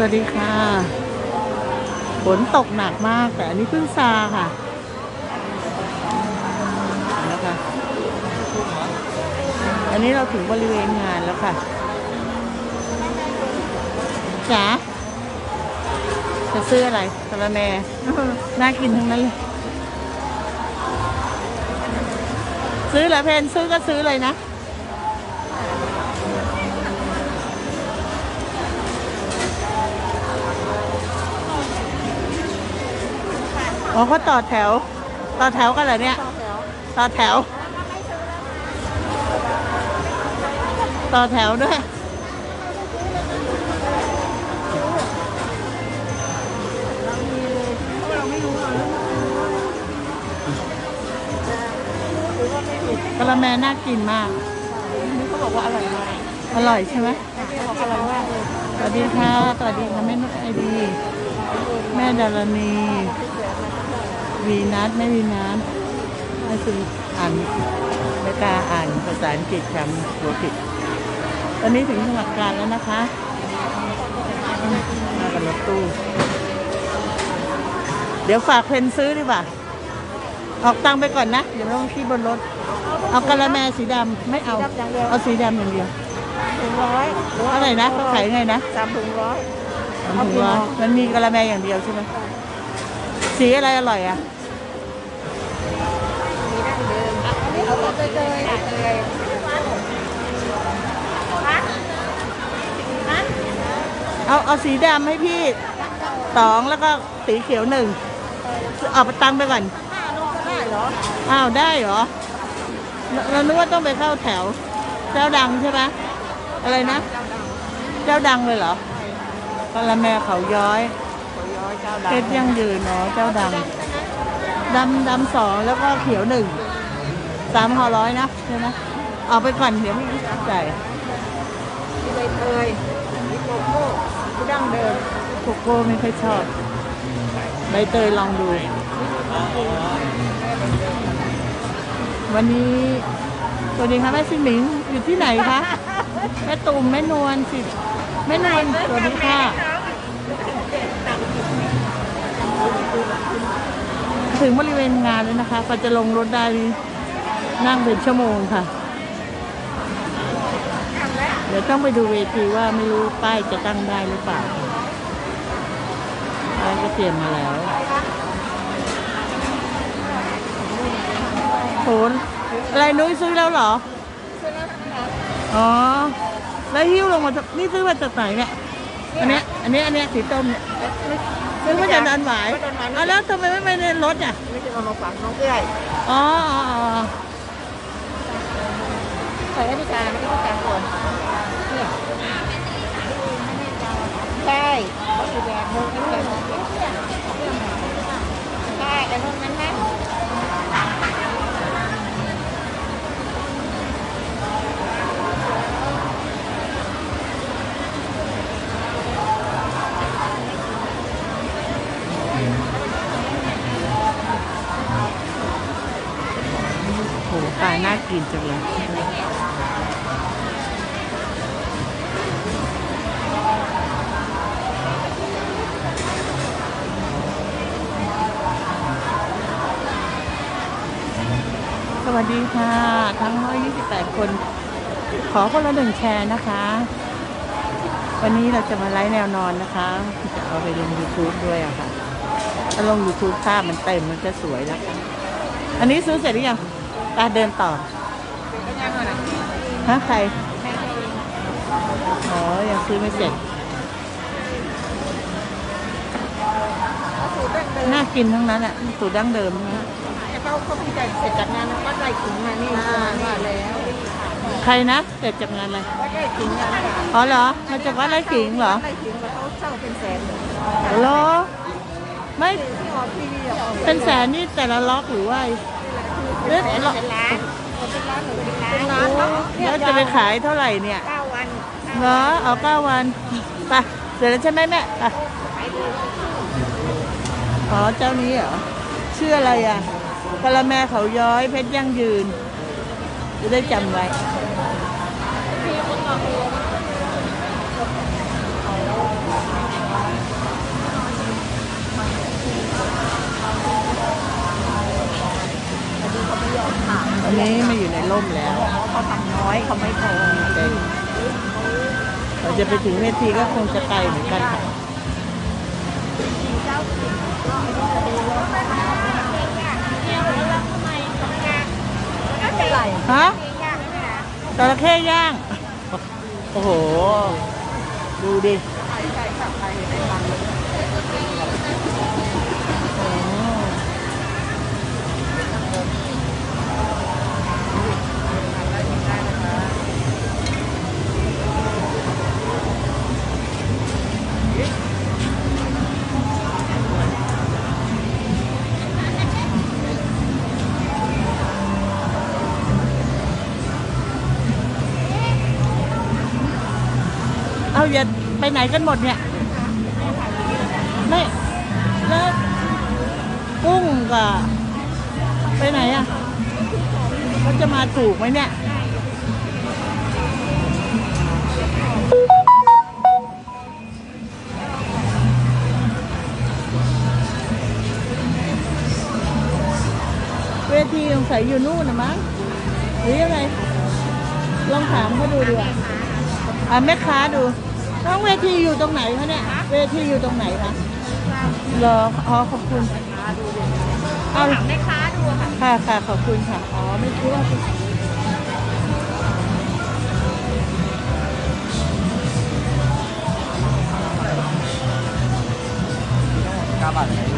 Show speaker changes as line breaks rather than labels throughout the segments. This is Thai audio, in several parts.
สวัสดีค่ะ ฝนตกหนักมาก แต่อันนี้เพิ่งซาค่ะแล้วค่ะ อันนี้เราถึงบริเวณงานแล้วค่ะจ๋าจะซื้ออะไรกะละแมน่ากินทั้งนั้นเลย ซื้อเหรอเพนซื้อก็ซื้อเลยนะ อ๋อเขาต่อแถว ต่อแถวกันเหรอเนี่ย ต่อแถว ต่อแถวด้วยกะละแมน่ากินมาก
นี่เขาบอกว่าอร่อยมาก
อร่อยใช่ไหม
เขาบอกอร่อยมากเลย
สวัสดีค่ะ สวัสดีค่ะแม่นุชไอดี แม่ดารณี วีนัทแม่วีนัทแม่สุอ่านไม่กล้าอ่านภาษาอังกฤษคำหัวผิด ตอนนี้ถึงสมัครการแล้วนะคะ มากับรถตู้ เดี๋ยวฝากเพนซื้อดีกว่า ออกตังค์ไปก่อนนะ เดี๋ยวลงที่บนรถ เอากะละแมสีดำไม่เอา เอาสีดำอย่างเดียว
ถุงร้อยหรือว่า
อะไรนะเขาขายไงนะ
สามถุงร้อย
มันถือว่ามันมีกะละแมอย่างเดียวใช่ไหมสีอะไรอร่อยอะ
เอกเลยเลยเลย
เอาเอาสีดำให้พี่สองแล้วก็สีเขียวหนึ่งเอาไปตังไปก่อน
ได้เหรอ
อ้าวได้เหรอเราเรานึกว่าต้องไปเข้าแถว เจ้าดังใช่ไหมอะไรนะ เจ้าดังเลยเหรอกะละแมเขาย้อย
เขาย้อยเพ
ชรยังยืนเนาะเจ้าดังดำดำสองแล้วก็เขียวหนึ่ง สามห่อร้อยนะใช่ไหมเอาไปก่อนเดี๋ยวไม่จ่าย
มีใบเตยมีโกโก้ดั้งเดิม
โกโก้ไม่ค่อยชอบ ใบเตยลองดู วันนี้สวัสดีค่ะแม่ซิงหมิงอยู่ที่ไหนคะแม่ตุ่มแม่นวลสิแม่นวลสวัสดีค่ะถึงบริเวณงานแล้วนะคะก็จะลงรถได้ นี่นั่งเป็นชั่วโมงค่ะ เดี๋ยวต้องไปดูเวทีว่าไม่รู้ป้ายจะตั้งได้หรือเปล่าป้ายก็เตรียมมาแล้วโหนอะไรนุ้ยซื้อแล้วเหรออ๋อ แล้วหิ้วลงมาจากนี่ซื้อมาจากไหนเนี่ยอันเนี้ยอันเนี้ยอันเนี้ยสีต้มเนี่ยซื้อมาจากดอนหวายเอาแล้วทำไมไม่ไปในรถอะ
ไม่ใช่เอามาฝากน้องเอื้อย
อ๋อ อ๋ออ๋อ
ใส่ให้พี่การไม่ได้พี่การก่อนเนี่ยใช่เขาอยู่แบบนึงนี่แบบใช่แต่รุ่นนั้นนะ
โหปลาน่ากินจังเลย สวัสดีค่ะ ทั้ง 128 คน ขอคนละหนึ่งแชร์นะคะ วันนี้เราจะมาไลฟ์แนวนอนนะคะ จะเอาไปลง YouTube ด้วยอะค่ะ ถ้าลง YouTube ภาพมันเต็มมันจะสวยนะคะ อันนี้ซื้อเสร็จหรือยังตาเดินต่อ
เป็นยังไงล่ะ
ฮะใคร อ๋อ ยังซื้อไม่เสร็จ
สูตรดั้งเดิม
น่ากินทั้งนั้นอะสูตรดั้งเดิมนะ
เขาเขาเพิ่งจะเสร็จจากงานแล้วก็ได้ถึงมานี่มาแล้ว
ใครนะเสร็จจากงานอะไร
ก็ได้ถึงงานแล้ว
อ๋อเหรอมาจากวัดไร่ขิงเหรอ
ได้ถึงแล้วเขาเช่าเป็นแสน
เหรอไม่
ที่ออกทีวีออก
เป็นแสนนี่แต่ละล็อกหรือว่า
เป็นแสนเป็นล้านเป็นล้านหรือเป็นล้าน
แล้วจะไปขายเท่าไหร่เนี่ย
เก้าวัน
เหรอเอาเก้าวันไปเสร็จแล้วใช่ไหมแม่ไปอ๋อเจ้านี้เหรอชื่ออะไรอะ พระแม่เขาย้อยเพชรยั่งยืน จะได้จำไว้อันนี้มาอยู่ในร่มแล้ว
เขาทำน้อยเขาไม่พอ
เราจะไปถึงเวทีก็คงจะไกลเหมือนกันค่ะ ฮะจระเข้ย่าง โอ้โห ดูดิโไปไหนกันหมดเนี่ย ไม่แล้วกุ้งกับไปไหนอะเขาจะมาถูกไหมเนี่ยเวทีสงสัยอยู่นู่นนะมั้งหรือยังไงลองถามเขาดูดีกว่าอะแม่ค้าดู น้องเวทีอยู่ตรงไหนคะเนี่ย เวทีอยู่ตรงไหนคะเหรออ๋อขอบคุณเอา
ถามแม่ค้าดูค่ะ
ค่ะค่ะขอบคุณค่ะ อ๋อ ไม่คิดว่า
กาบัตร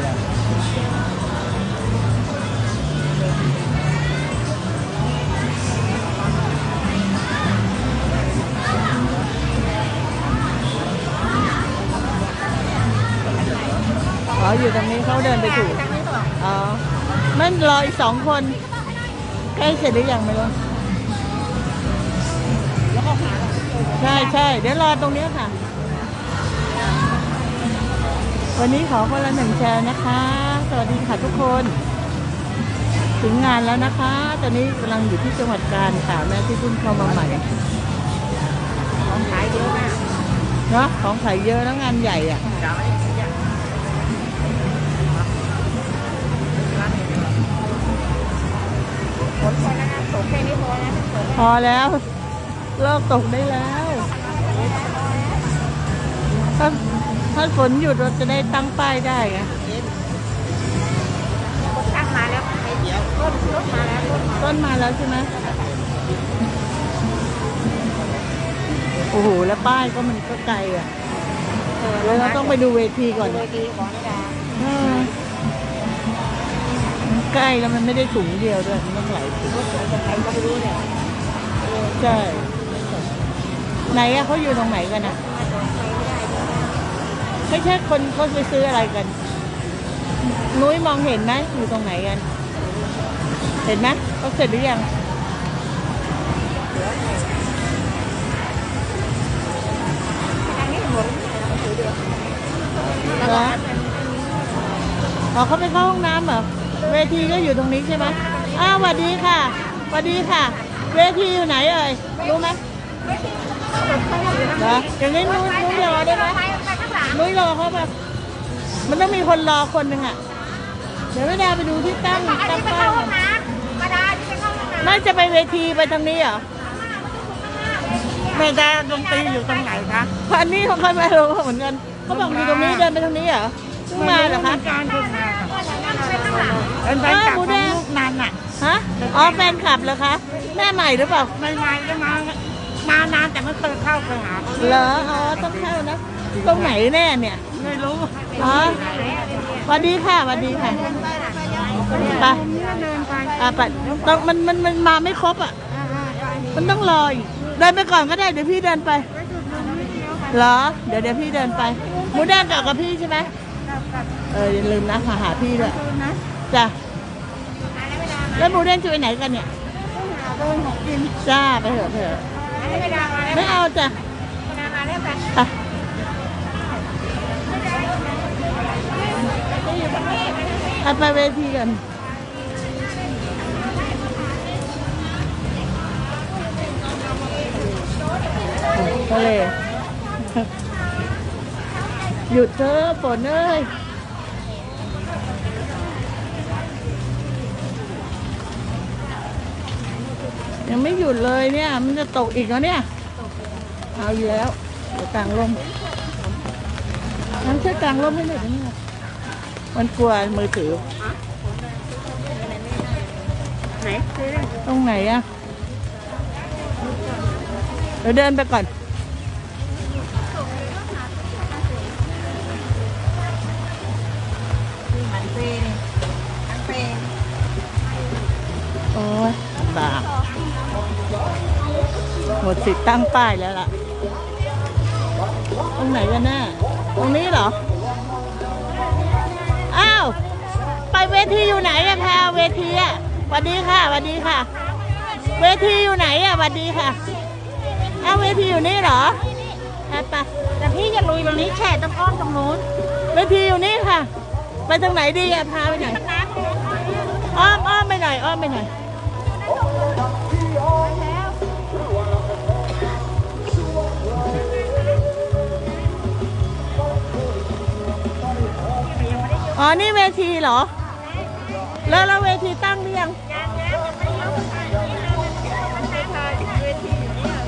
อง
อ๋ออยู่ตรงนี้เขาเดินไปถูกอ๋อมันรออีกสองคนใกล้เสร็จหรือยังไม่รู้
แล้วก็หา
ใช่ใช่เดี๋ยวรอตรงเนี้ยค่ะ วันนี้ขอคนละหนึ่งแชร์นะคะ สวัสดีค่ะทุกคน ถึงงานแล้วนะคะ ตอนนี้กำลังอยู่ที่จังหวัดกาญค่ะแม่ที่เพิ่งเข้ามาใหม่
ของขายเยอะมาก
เนาะของขายเยอะแล้วงานใหญ่อะ
ฝนพอแล้วนะตกแค่นี้พอนะฝน
พอแล้วเลิกตกได้แล้วถ้าถ้าฝนหยุดเราจะได้ตั้งป้ายได้ไง
ตั้งมาแล้วเดี๋ยวต้นรถมาแล้วรถมา
ต้นมาแล้วใช่ไหมโอ้โหแล้วป้ายก็มันก็ไกลอะ
เออ
เดี๋ยวเราต้องไปดูเวทีก่อน
โดยดีของดา
เออมัน ใกล้แล้วมันไม่ได้ถุงเดียวด้วย มันต้องหลายถุง
รถจะใครก็ไม่รู้เนี่ย
ใช่ ไหนอะเขาอยู่ตรงไหนกันอะ
มาจอดใครไม่ได้ด้วย
ไม่ใช่คนเขาไปซื้ออะไรกัน นุ้ยมองเห็นไหมอยู่ตรงไหนกัน เห็นไหมเขาเสร็จหรือยัง
อันนี้หมดแล้วเดือด
เหรออ๋อเขาไปเข้าห้องน้ำเหรอ เวทีก็อยู่ตรงนี้ใช่ไหมอ้าวสวัสดีค่ะสวัสดีค่ะ เวทีอยู่ไหนเอ่ย รู้ไหมเหรออย่างนี้นุ้ยนุ้ยรอได้ไหม
ไปไปข้างหลัง
นุ้ยรอเขาปะมันต้องมีคนรอคนหนึ่งอะ เดี๋ยวไม่ได้ไปดูที่ตั้ง
อัน
ตั้
นี้
ง
ไป
ป้า
เข้ายห้องน้ำมาดาที่ไปเข้าห้องน้ำ
น่าจะไปเวทีไปทางนี้เหรอแม่ดาดนตรีอยู่ตรงไหนคะอันนี้เขาไม่รู้เหมือนกันเขาบอกอยู่ตรงนี้เดินไปทางนี้เหรอเพิ่งมาเหรอคะ
การเพิ่งมาค่ะ
ไปข้างหลัง
เป็นแฟนคลับของลูกนันอะ
ฮะอ๋อแฟนคลับเหรอคะแม่ใหม่หรือเปล่า
ไม่ไม่ก็มามานานแต่ไม่เคยเข้าไปหาเขา
เหรออ๋อต้องเข้านะตรงไหนแน่เนี่ย
ไม่รู้
อ๋อสวัสดีค่ะสวัสดีค่ะไป
เดินไป
อะไปต้องมันมันมันมาไม่ครบอะมันต้องรออีกเดินไปก่อนก็ได้เดี๋ยวพี่เดินไปเหรอเดี๋ยวเดี๋ยวพี่เดินไปหมูแดงกลับกับพี่ใช่ไหม เอออย่าลืมนะมาหาพี่ด้วยจ้ะแล้วหมูแดงจะไปไหนกันเนี่ย
เดินของกิน
จ้าไปเถอะไปเถอะ
อันนี้ไปดามาแล้ว
ไม่เอาจ้ะ
ดามาแล้วกัน
ไปไปไปเวทีกันทะเลหยุดเถอะฝนเอ้ย ยังไม่หยุดเลยเนี่ย มันจะตกอีกแล้วเนี่ย เอาอยู่แล้วเดี๋ยวกลางร่มงั้นช่วยกลางร่มให้หน่อยได้ไหมล่ะมันกลัวมือถือ
ไหนซื้อ
ตรงไหนอะเดี๋ยวเดินไปก่อน
มัน
หมดสิทธิ์ตั้งป้ายแล้วล่ะ ตรงไหนกันแน่ตรงนี้เหรอ อ้าว ไปเวทีอยู่ไหนอะคะเวทีอะสวัสดีค่ะสวัสดีค่ะ เวทีอยู่ไหนอะสวัสดีค่ะอ้าวเวทีอยู่นี่เหรอไปไป
แต่พี่จะลุยตรงนี้แช่ต้องอ้อมตรงนู้น
เวทีอยู่นี่ค่ะ ไปตรงไหนดีอะพาไปไหน อ้อมอ้อมไปหน่อยอ้อมไปหน่อย อ๋อ นี่เวทีเหรอ แล้วแล้วเวทีตั้งหรือยัง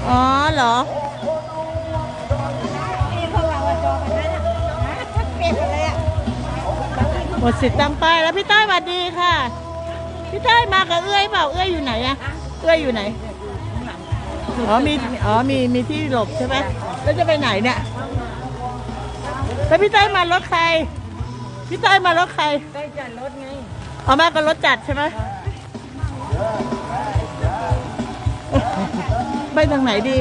อ๋อเหรอ
นี่พวกเราจอกันได้ชัดเปลี่ยนเลยอะ
หมดสิทธิ์ตั้งป้ายแล้วพี่ต้อยสวัสดีค่ะ พี่ต้อยมากับเอื้อยเปล่า เอื้อยอยู่ไหนอะเอื้อยอยู่ไหน อ๋อมี อ๋อมีมีที่หลบใช่ไหมแล้วจะไปไหนเนี่ย แล้วพี่ต้อยมารถใคร พี่ต้อยมารถใคร
ได้จัดรถไง
เอามากับรถจัดใช่ไหมไปทางไหนดี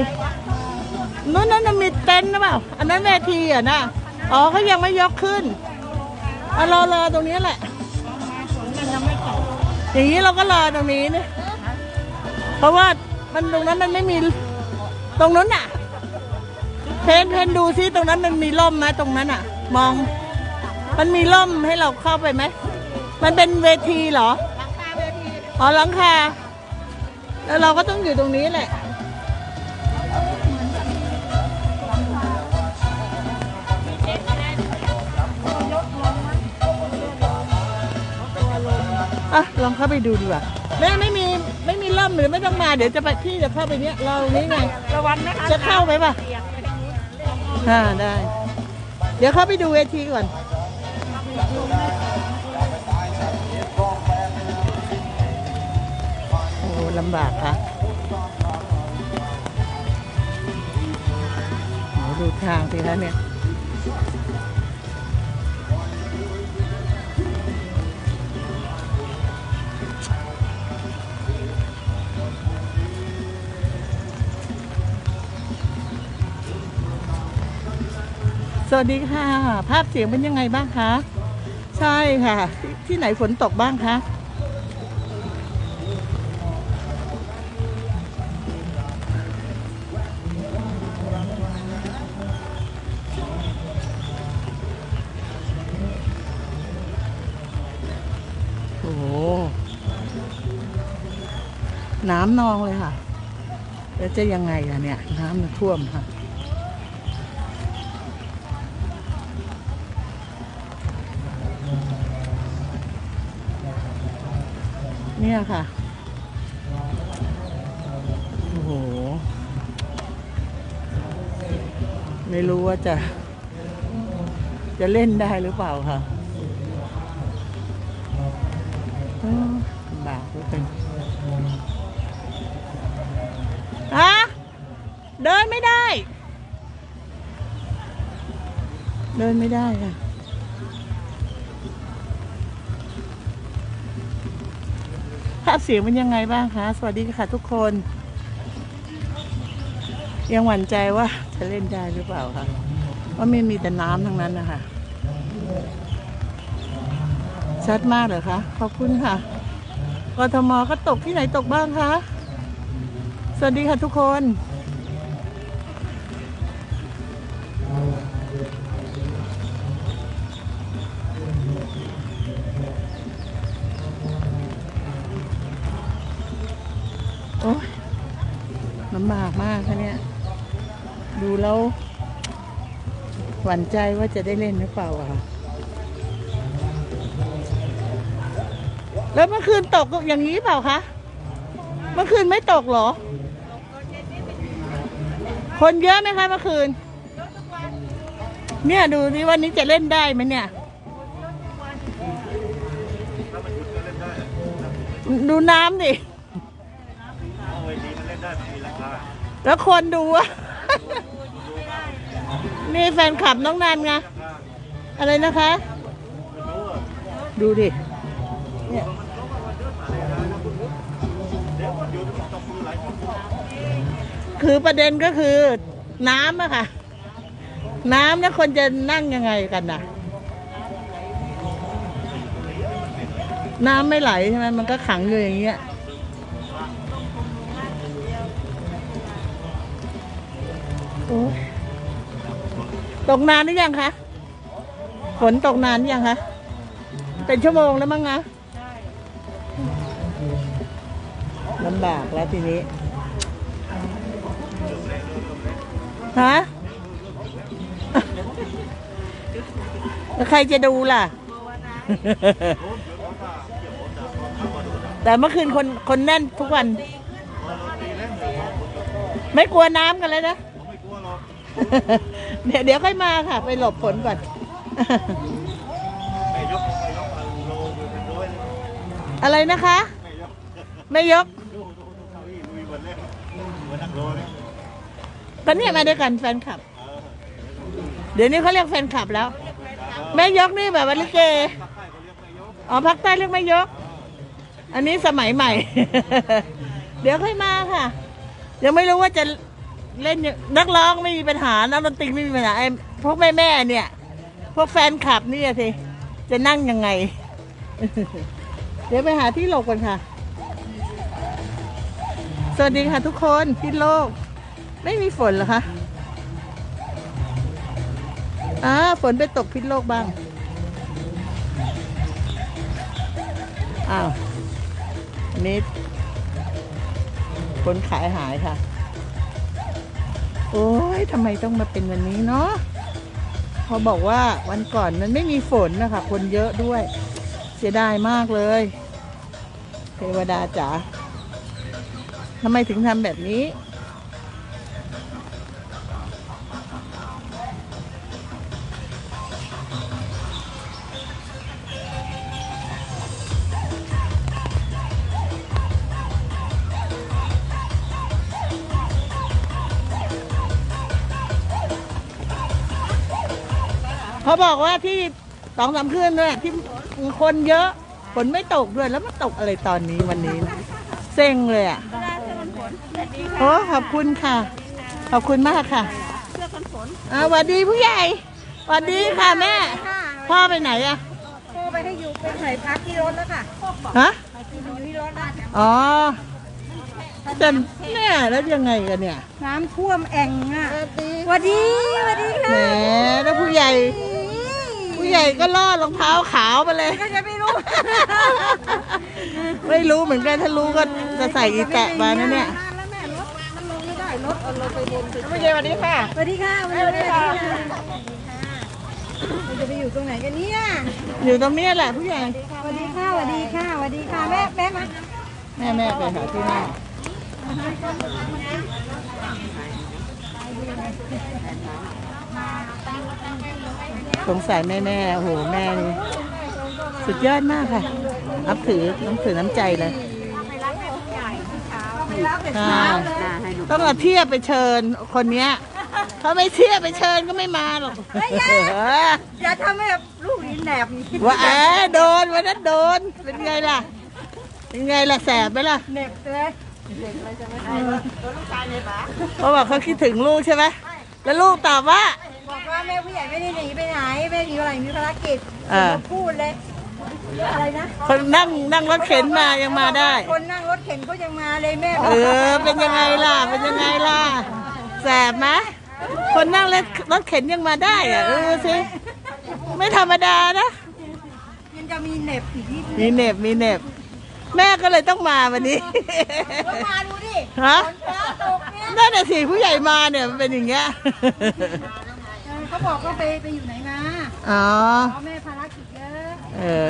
นู้นนั่นนะมีเต็นท์หรือเปล่า อันนั้นเวทีอะนะอ๋อเขายังไม่ยกขึ้นเอารอรอตรงนี้แหละ
มันยังไม่จบ
อย่างนี้เราก็รอตรงนี้นะเพราะว่ามันตรงนั้นมันไม่มีตรงนั้นน่ะเพนเพนดูซิตรงนั้นมันมีร่มไหมตรงนั้นอะ มอง มันมีร่มให้เราเข้าไปไหม มันเป็นเวทีเหรอ
หลังคาเวที
อ๋อหลังคา แล้วเราก็ต้องอยู่ตรงนี้แหละ อะ ลองเข้าไปดูดีกว่าแม่ไม่มีไม่มีร่มหรือไม่ต้องมา เดี๋ยวจะไปพี่จะเข้าไปเนี้ยเรานี้ไง
ระวังนะคะ
จะเข้าไหมป่ะ อ่าได้ เดี๋ยวเข้าไปดูเวทีก่อน โอ้ลำบากค่ะโอ้ดูทางสิคะเนี่ยสวัสดีค่ะ ภาพเสียงเป็นยังไงบ้างคะ ใช่ค่ะที่ที่ไหนฝนตกบ้างคะโอ้โหน้ำนองเลยค่ะ แล้วจะยังไงล่ะเนี่ย น้ำมันท่วมค่ะ เนี่ยค่ะโอ้โหไม่รู้ว่าจะ จะเล่นได้หรือเปล่าค่ะบากเหลือเกินฮะเดินไม่ได้ เดินไม่ได้ค่ะาพเสียงเป็นยังไงบ้างคะ สวัสดีค่ะทุกคน ยังหวั่นใจว่าจะเล่นได้หรือเปล่าคะว่าไม่มีแต่น้ำทั้งนั้นนะคะชัดมากเลยคะขอบคุณค่ะกทมก็ตกที่ไหนตกบ้างคะ สวัสดีค่ะทุกคน โอ้ยลำบากมากค่ะเนี่ย ดูแล้ว หวั่นใจว่าจะได้เล่นหรือเปล่าอะค่ะ แล้วเมื่อคืนตกอย่างนี้เปล่าคะ เมื่อคืนไม่ตกเหรอ คนเยอะไหมคะเมื่อคืน เนี่ยดูดิวันนี้จะเล่นได้ไหมเนี่ย ดูน้ำดิ แล้วคนดูอะนี่แฟนคลับน้องนันไง อะไรนะคะ ดูดิ เนี่ยคือประเด็นก็คือน้ำอะค่ะ น้ำแล้วคนจะนั่งยังไงกันนะน้ำไม่ไหลใช่ไหมมันก็ขังอยู่อย่างเงี้ย ตกนานหรือยังคะ ฝนตกนานหรือยังคะ เป็นชั่วโมงแล้วมั้งนะลำบากแล้วทีนี้ ฮะแล้วใครจะดูล่ะ แต่เมื่อคืนคนคนแน่นทุกวัน ไม่กลัวน้ำกันเลยนะ เดี๋ยวเดี๋ยวค่อยมาค่ะ ไปหลบฝนก่อนอะไรนะคะ ไม่ยกตอนนี้มาด้วยกันแฟนคลับเดี๋ยวนี้เขาเรียกแฟนคลับแล้ว แม่ยกนี่แบบวันลิเกอ๋อพักใต้เรียกไม่ยก อันนี้สมัยใหม่ เดี๋ยวค่อยมาค่ะ ยังไม่รู้ว่าจะ เล่นยังนักร้องไม่มีปัญหานักดนตรีไม่มีปัญหาไอ้พวกแม่แม่ๆเนี่ย พวกแฟนคลับนี่อะสิจะนั่งยังไง เดี๋ยวไปหาที่หลบกันค่ะ สวัสดีค่ะทุกคนที่โลก ไม่มีฝนเหรอคะอ่าฝนไปตกพิษโลกบ้าง อ้าวนนี้คนขายหายค่ะ โอ้ยทำไมต้องมาเป็นวันนี้เนาะพอบอกว่าวันก่อนมันไม่มีฝนนะคะ คนเยอะด้วย เสียดายมากเลย เทวดาจ๋าทำไมถึงทำแบบนี้ เขาบอกว่าที่สองสามคืนเนี่ยที่คนเยอะฝนไม่ตกด้วยแล้วมาตกอะไรตอนนี้วันนี้นะเซ็งเลยอะโอ้ขอบคุณค่ะ ขอบคุณมากค่ะอ่าสวัสดีผู้ใหญ่สวัสดีค่ะแม่ พ่อไปไหนอะ
โทรไปให้อยู่เป็นไหนพักที่รถแล้วค่ะ
ฮะ
อยู่ที่รถนะ
อ๋อแต่เนี่ยแล้วยังไงกันเนี่ย
น้ำท่วมแอ่งอะสวัสดีสวัสดี
แหม
ค่ะ
แล้วผู้ใหญ่ ผู้ใหญ่ก็ล่อดรองเท้าขาวไปเลย
ก็จะไม่รู้
ไม่รู้เหมือนกันถ้ารู้ก็จะใส่อีแตะมานะเนี่ย
แล้วแม่รถมันลงไม่ได้รถเอาลงไปบนสุด
ผู้ใหญ่สวัสดีค่ะ
สวัสดีค่ะสวัสดีค่ะเราจะไปอยู่ตรงไหนกันเนี่ย
อยู่ตรงเนี้ยแหละผู้ใหญ่
สวัสดีค่ะสวัสดีค่ะสวัสดีค่ะแม่แม่มา
แม่แม่ไปหาที่นั่ง สงสัยแม่แม่โอ้โหแม่นี่สุดยอดมากค่ะนับถือน้ำถือน้ำใจเลย
ไปรับแต่
อ่า
เช้าเลย
ต้องเอาเทียบไปเชิญคนเนี้ยถ้าไม่เทียบไปเชิญก็ไม่มาหรอก
อย่าทำให้แบบลูกลิ้นแหนบนี่
ว่าแอบโดนวันนั้นโดนเป็นไงล่ะ เป็นไงล่ะแสบไหมล่ะ
เหน็บเลย
เพราะว่าเขาคิดถึงลูกใช่ไหม แล้วลูกตอบว่า
บอกว่าแม่ผู้ใหญ่ไม่ได้หนีไปไหนแม่หนีอะไรมีภารกิจ
เออ
พูดเลย อะไรนะ
คนนั่งนั่งรถเข็นมายังมาได้
คนนั่งรถเข็นก็ยังมาเลยแม่
เออ เป็นยังไงล่ะ เป็นยังไงล่ะ แสบไหมคนนั่งรถรถเข็นยังมาได้อะเออสิไม่ธรรมดานะ
ยังจะมีเหน็บอีกที่
มีเหน็บมีเหน็บ แม่ก็เลยต้องมาวันนี้
ก็มาดูดิ
ฮะ
ฝนฟ้าตกเนี่ย
นั่นแหะสิผู้ใหญ่มาเนี่ยมันเป็นอย่างเงี้ย
เออเขาบอกว่าไปไปอยู่ไหนมา
อ๋อ
อ๋อแม่ภารกิจเยอะ
เออ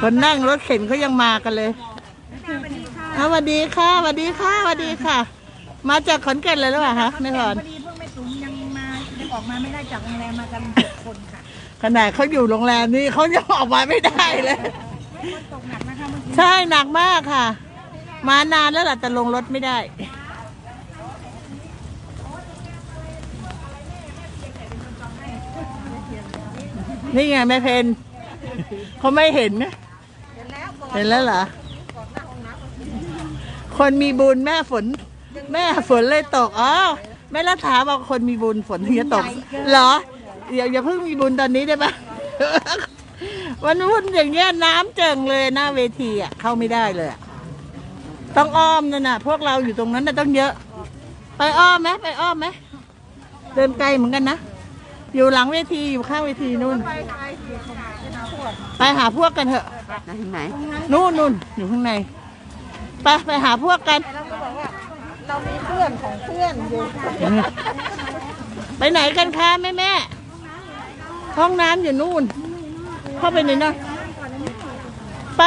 คนนั่งรถเข็นเขายังมากันเลย
สวัสดีค่ะ
สวัสดีค่ะสวัสดีค่ะสวัสดีค่ะมาจากขอนแก่นเลยหรือเปล่าคะแม่พร
พอดีเพิ่งแม่ตุ๋มยังมายังออกมาไม่ได้จากโรงแรมมากันหกคนค่ะ
ขนาดเขาอยู่โรงแรมนี่เขายังออกมาไม่ได้เลย
ฝนตกหนักนะคะเมื่อกี้
ใช่หนักมากค่ะ มานานแล้วล่ะแต่ลงรถไม่ได้ นี่ไงแม่เพนเขาไม่เห็นนะ
เห็นแล้วก่อน
เห็นแล้วเหรอ
ก่อนหน้าห้องน้ำ
คนมีบุญแม่ฝน แม่ฝนเลยตก อ๋อ แม่รัฐาบอกคนมีบุญฝนถึงจะตก เหรออย่าอย่าเพิ่งมีบุญตอนนี้ได้ปะวันวุ่นอย่างเงี้ยน้ำเจิงเลยหน้าเวทีอะเข้าไม่ได้เลยอะ ต้องอ้อมนั่นน่ะ พวกเราอยู่ตรงนั้นน่ะต้องเยอะ ไปอ้อมไหมไปอ้อมไหมเดินไกลเหมือนกันนะ อยู่หลังเวทีอยู่ข้างเวทีนู่น
ไปไปอยู่ตรงไหนกันนะพวก
ไปหาพวกกันเถอะ
ไหน
นู่นนู่นอยู่ข้างในไปไปหาพวกกัน
เราก็บอกว่าเรามีเพื่อนของเพื่อนอยู่
ไปไหนกันคะแม่แม่ห้องน้ำอยู่นู่น เข้าไปในนั้นไป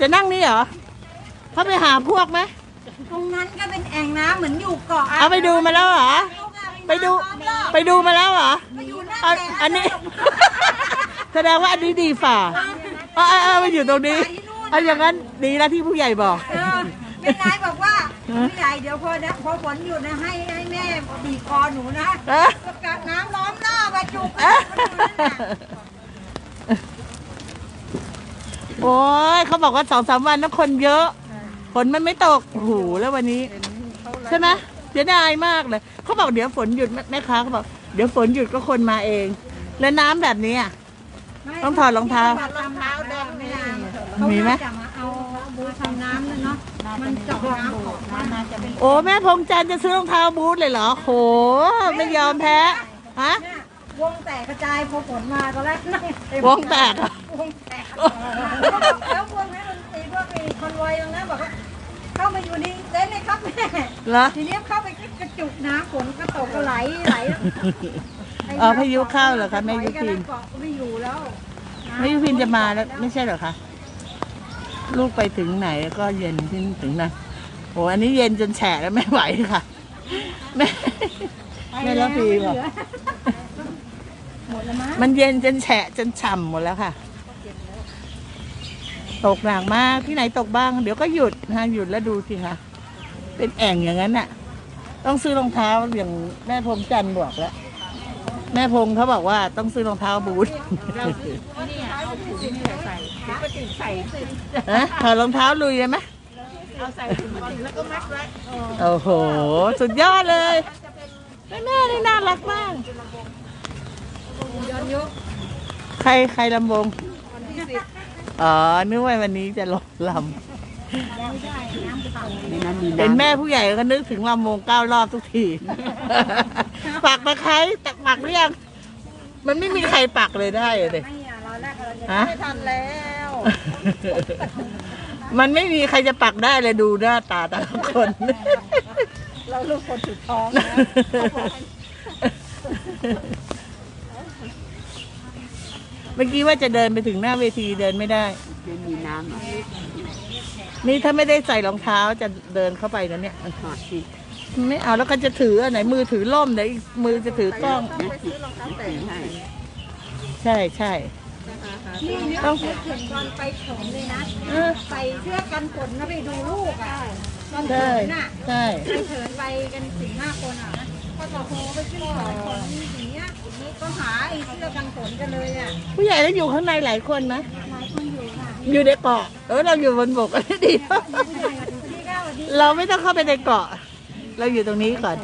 จะนั่งนี่เหรอ เข้าไปหาพวกไหม
ตรงนั้นก็เป็นแอ่งน้ำเหมือนอยู่เกาะ
เอาไปดูมาแล้วเหรอ ไปดู ไปดูมาแล้วเหรอ
ไปอยู่หน้า
เอา
แอ่ง
อันนี้ แสดงว่าอันนี้ดีฝ่าเอาเอาเอาไปอยู่ตรงนี้ เอาอย่างนั้นดีแล้วที่ผู้ใหญ่บอก
เออแม่นายบอกว่าพี่ใหญ่เดี๋ยวพอนะพอฝนหยุดนะให้ให้แม่บีบคอหนูนะ
เอ๊ะ
ก็กัดน้ำล้อมหน้ามาจุก
เอ๊ะโอ้ยเขาบอกว่าสองสามวันนะคนเยอะ ฝนมันไม่ตกโอ้โหแล้ววันนี้ ใช่ไหมเสียดายมากเลยเขาบอกเดี๋ยวฝนหยุดแม่แม่ค้าเขาบอกเดี๋ยวฝนหยุดก็คนมาเอง แล้วน้ำแบบนี้อะต้องถอดรองเท้า
ถอดรองเท้าแดงไม่ได้
มีไหม
เขาน่าจะมาเอาบูทำน้ำนะเนาะมันเจาะน้ำออกมาน่าจะเป็น
โอ้แม่พงจันทร์จะซื้อรองเท้าบูทเลยเหรอโหไม่ยอมแพ้ฮะ
เนี่ยวงแตกกระจายพอฝนมาตอนแรกนั่งเต็ม
วงแตกเหรอ
วงแตกแล้วพวกนั้นมันตี พวกไอ้คอนวอยตรงนั้นบอกว่าเข้ามาอยู่ในเต็นท์เลยครับแม่
เหรอ
ทีนี้เข้าไปกระจุกน้ำฝนก็ตกก็ไหลไหล
อ๋อพายุเข้าเหรอคะแม่ยุพิน
เกาะก็ไม่อยู่แล้ว
แม่ยุพินจะมาแล้วไม่ใช่เหรอคะ ลูกไปถึงไหนก็เย็นขึ้นถึงนั้นโอ้อันนี้เย็นจนแฉะแล้วไม่ไหวค่ะแม่แม่ละพีบอก
หมดแล้วมั้ง
มันเย็นจนแฉะจนฉ่ำหมดแล้วค่ะ ตกหนักมากที่ไหนตกบ้าง เดี๋ยวก็หยุดฮะหยุดแล้วดูสิคะเป็นแอ่งอย่างนั้นน่ะ ต้องซื้อรองเท้าอย่างแม่พงจันทร์บอกแล้วแม่พงเขาบอกว่าต้องซื้อรองเท้าบูทฮะถอดรองเท้าลุยเลยไหมโอ้โห สุดยอดเลยแม่แม่นี่น่ารักมาก
ย้อนยุค
ใครใครลำวง
วันที่สิบ
อ๋อนึกว่าวันนี้จะลงล
ยังไม่ได้น้ำขัง
ในนั้นมีำน้ำ
เห็นแม่ผู้ใหญ่ก็นึกถึงลำวงเก้ารอบทุกทีปักตะไคร้แต่ปักหรือยังมันไม่มีใครปักเลยได้เลย
ไม่อะเราแรกเราจะ
ฮะ
ไม่ทันแล้ว
มันไม่มีใครจะปักได้เลยดูหน้าตาแต่ละคน
เราลูกคนสุดท้องนะ
เมื่อกี้ว่าจะเดินไปถึงหน้าเวทีเดินไม่ได้
ไม่มีน้ำอะ
นี่ถ้าไม่ได้ใส่รองเท้าจะเดินเข้าไปนะเนี่ย
ถอดสิ
ไม่เอาแล้วก็จะถืออันไหนมือถือล่มเดี๋ยวอีกมือจะถือกล้อง
นะสิไม่ถือให้
ใช่ใช่
นี่เนี่ย
ต้อง
เห็นตอนไปถมเลยนะ
เออ
ใส่เสื้อกันฝนนะไปดูลูกอะตอนเถิ
ใช่
นน่ะ
ใช่
ไปเถินไปกันสี่ห้าคนอะ ก็ต่อโหไปขึ้นเขาฝนอย่างเงี้ยก็หาไอ้เสื้อกันฝนกันเลยอะ
ผู้ใหญ่แล้วอยู่ข้างในหลายคนไหม
หลายคนอยู่ค่ะ
อยู่ในเกาะเออเราอยู่บนบกอันนี้ดีมาก
ผู้ใหญ่กับพี่ก้าวดี
เราไม่ต้องเข้าไปในเกาะ เราอยู่ตรงนี้ก่อน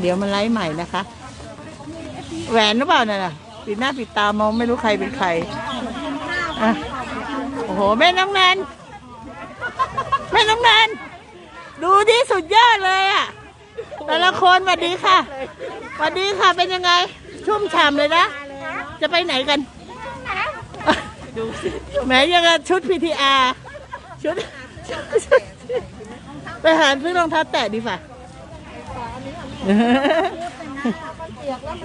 เดี๋ยวมันไล่ใหม่นะคะ แหวนหรือเปล่าน่ะปิดหน้าปิดตามองไม่รู้ใครเป็นใคร
กินข้าว
อะโอ้โหแม่น้องแนนแม่น้องแนนดูที่สุดยอดเลยอะ แต่ละคนสวัสดีค่ะสวัสดีค่ะเป็นยังไง ชุ่มฉ่ำเลยนะ จะไปไหนกันแหมยังกับชุด PTR ชุด ไปหาซื้อรองเท้าแตะดีฝ่า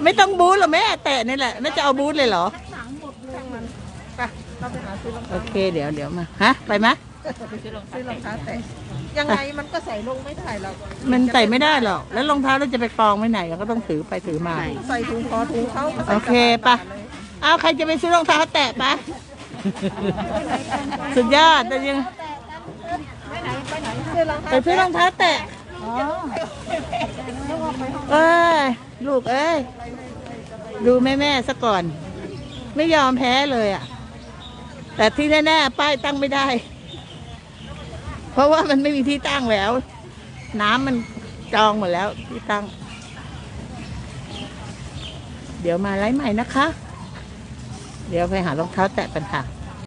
ไม่ต้องบูทหรอแม่แตะนี่แหละน่าจะเอาบูทเลยเหรอโอเคเดี๋ยวเดี๋ยวมา ฮะ ไปไหม
ไซื้
อรองเท้าแตะ ยังไงมันก็ใส่ลงไม่ได้หรอก
มันใส่ไม่ได้หรอก แล้วรองเท้าเราจะไปกองไว้ไหนเราก็ต้องถือไปถือมา
ใส่ถุงคอถุงเขาก็ใส่
โอเคปะเอาใครจะไปซื้อรองเท้าแตะปะสุดยอดแต่ยัง
ไปไหนไปไหนซื้อรอง
ไป
เท้า
ซื้อรองเท้าแตะเอ้ยลูกเอ้ยดูแม่แม่ๆซะก่อน ไม่ยอมแพ้เลยอะ แต่ที่แน่ๆป้ายตั้งไม่ได้ เพราะว่ามันไม่มีที่ตั้งแล้ว น้ำมันจองหมดแล้วที่ตั้ง เดี๋ยวมาไลฟ์ใหม่นะคะ เดี๋ยวไปหารองเท้าแตะกันค่ะ